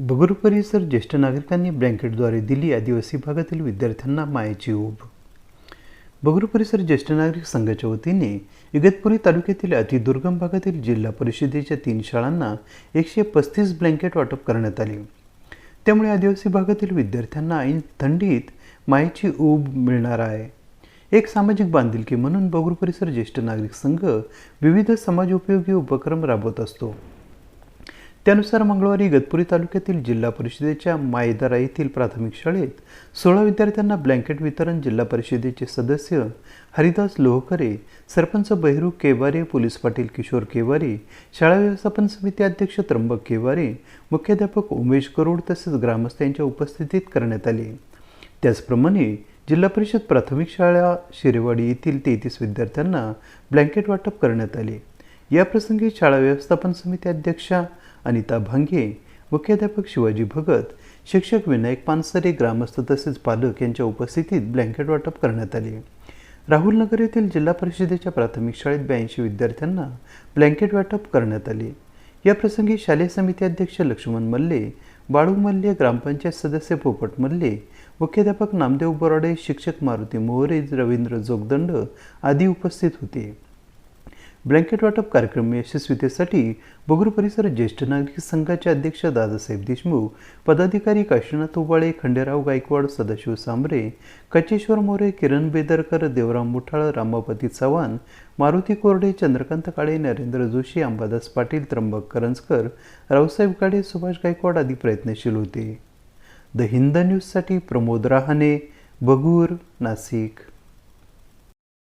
बगुर परिसर ज्येष्ठ नागरिकांनी ब्लँकेटद्वारे दिली आदिवासी भागातील विद्यार्थ्यांना मायेची ऊब. बगुर परिसर ज्येष्ठ नागरिक संघाच्या वतीने इगतपुरी तालुक्यातील अतिदुर्गम भागातील जिल्हा परिषदेच्या तीन शाळांना एकशे पस्तीस ब्लँकेट वाटप करण्यात आले. त्यामुळे आदिवासी भागातील विद्यार्थ्यांना ऐन थंडीत मायेची ऊब मिळणार आहे. एक सामाजिक बांधिलकी म्हणून बगुर परिसर ज्येष्ठ नागरिक संघ विविध समाजोपयोगी उपक्रम राबवत असतो. त्यानुसार मंगळवारी गतपुरी तालुक्यातील जिल्हा परिषदेच्या मायदरा येथील प्राथमिक शाळेत सोळा विद्यार्थ्यांना ब्लँकेट वितरण जिल्हा परिषदेचे सदस्य हरिदास लोहकरे सरपंच बहिरू केवारे पोलीस पाटील किशोर केवारे शाळा व्यवस्थापन समिती अध्यक्ष त्र्यंबक केवारे मुख्याध्यापक उमेश करोड तसेच ग्रामस्थांच्या उपस्थितीत करण्यात आले. त्याचप्रमाणे जिल्हा परिषद प्राथमिक शाळा शिरेवाडी येथील तेहतीस विद्यार्थ्यांना ब्लँकेट वाटप करण्यात आले. याप्रसंगी शाळा व्यवस्थापन समिती अध्यक्षा अनिता भांगे मुख्याध्यापक शिवाजी भगत शिक्षक विनायक पानसरे ग्रामस्थ तसेच पालक यांच्या उपस्थितीत ब्लँकेट वाटप करण्यात आले. राहुल नगर येथील जिल्हा परिषदेच्या प्राथमिक शाळेत ब्याऐंशी विद्यार्थ्यांना ब्लँकेट वाटप करण्यात आले. या प्रसंगी शालेय समिती अध्यक्ष लक्ष्मण मल्ले बाळू मल्ले ग्रामपंचायत सदस्य पोपट मल्ले मुख्याध्यापक नामदेव बोराडे शिक्षक मारुती मोहरे रवींद्र जोगदंड आदी उपस्थित होते. ब्लँकेट वाटप कार्यक्रम यशस्वीतेसाठी बगूर परिसर ज्येष्ठ नागरिक संघाचे अध्यक्ष दादासाहेब देशमुख पदाधिकारी काशीनाथ उबाळे खंडेराव गायकवाड सदाशिव सांबरे कचेश्वर मोरे किरण बेदरकर देवराम मुठाळ रामापती चव्हाण मारुती कोरडे चंद्रकांत काळे नरेंद्र जोशी अंबादास पाटील त्र्यंबक करंजकर रावसाहेब काळे सुभाष गायकवाड आदी प्रयत्नशील होते. द हिंद न्यूजसाठी प्रमोद रहाणे बगूर नाशिक.